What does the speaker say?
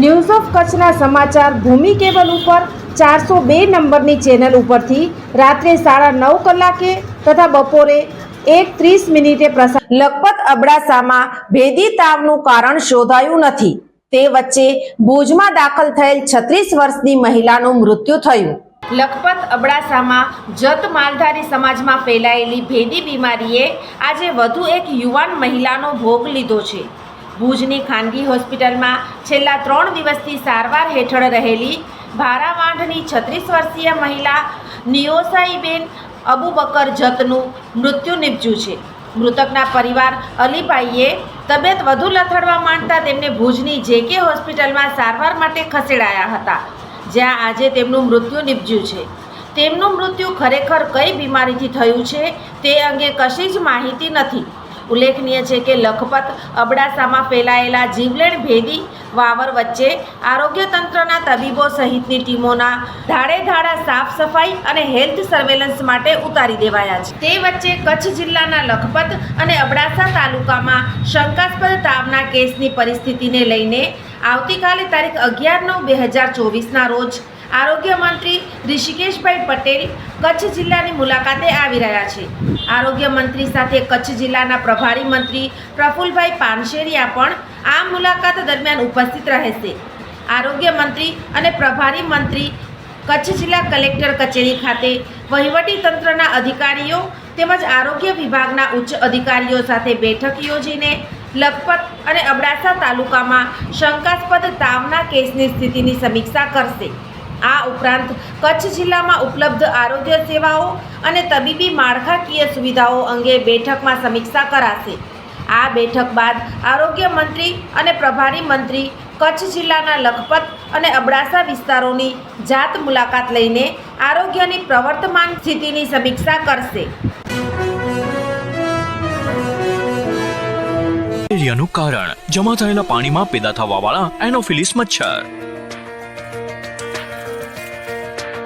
news of કચ્છના સમાચાર ભૂમિ cable ઉપર ચારસો બે નંબરની ચેનલ ઉપરથી રાત્રે સાડા નવ કલાકે તથા બપોરે એક ત્રીસ મિનિટે પ્રસાર લખપત અબડાસામાં ભેદી તાવનું કારણ શોધાયું નથી. તે વચ્ચે ભુજમાં દાખલ થયેલ છત્રીસ વર્ષની મહિલાનું મૃત્યુ થયું. લખપત અબડાસામાં જત માલધારી સમાજમાં ફેલાયેલી ભેદી બીમારીએ આજે વધુ એક યુવાન મહિલાનો ભોગ લીધો છે. ભુજની ખાનગી હોસ્પિટલમાં છેલ્લા ત્રણ દિવસથી સારવાર હેઠળ રહેલી ભારાવાંઢની છત્રીસ વર્ષીય મહિલા નિયોસાઈબેન અબુબકર જતનું મૃત્યુ નિપજ્યું છે. મૃતકના પરિવાર અલીભાઈએ તબિયત વધુ લથડવા માંડતા તેમને ભુજની જેકે હોસ્પિટલમાં સારવાર માટે ખસેડાયા હતા, જ્યાં આજે તેમનું મૃત્યુ નિપજ્યું છે. તેમનું મૃત્યુ ખરેખર કઈ બીમારીથી થયું છે તે અંગે કશી જ માહિતી નથી. ઉલ્લેખનીય છે કે લખપત, અબડાસામાં ફેલાયેલા જીવલેણ ભેદી, વાવર વચ્ચે આરોગ્ય તંત્રના તબીબો સહિતની ટીમોના ધાડે ધાડા સાફ સફાઈ અને હેલ્થ સર્વેલન્સ માટે ઉતારી દેવાયા છે. તે વચ્ચે કચ્છ જિલ્લાના લખપત અને અબડાસા તાલુકામાં શંકાસ્પદ તાવના કેસની પરિસ્થિતિને લઈને આવતીકાલે તારીખ અગિયાર નવ બે હજાર ચોવીસના રોજ આરોગ્ય મંત્રી ઋષિકેશભાઈ પટેલ કચ્છ જિલ્લાની મુલાકાતે આવી રહ્યા છે. આરોગ્ય મંત્રી સાથે કચ્છ જિલ્લાના પ્રભારી મંત્રી પ્રફુલભાઈ પાનશેરિયા પણ આ મુલાકાત દરમિયાન ઉપસ્થિત રહેશે. આરોગ્ય મંત્રી અને પ્રભારી મંત્રી કચ્છ જિલ્લા કલેક્ટર કચેરી ખાતે વહીવટી તંત્રના અધિકારીઓ તેમજ આરોગ્ય વિભાગના ઉચ્ચ અધિકારીઓ સાથે બેઠક યોજીને લખપત અને અબડાસા તાલુકામાં શંકાસ્પદ તાવના કેસની સ્થિતિની સમીક્ષા કરશે. આ ઉપરાંત કચ્છ જિલ્લામાં ઉપલબ્ધ આરોગ્ય સેવાઓ અને તબીબી માળખાકીય સુવિધાઓ અંગે બેઠકમાં સમીક્ષા કરાશે. આ બેઠક બાદ આરોગ્ય મંત્રી અને પ્રભારી મંત્રી કચ્છ જિલ્લાના લખપત અને અબડાસા વિસ્તારોની જાત મુલાકાત લઈને આરોગ્યની પ્રવર્તમાન સ્થિતિની સમીક્ષા કરશે. કારણ જમા થયેલા પાણીમાં પેદા થવાવાળા એનોફિલિસ મચ્છર.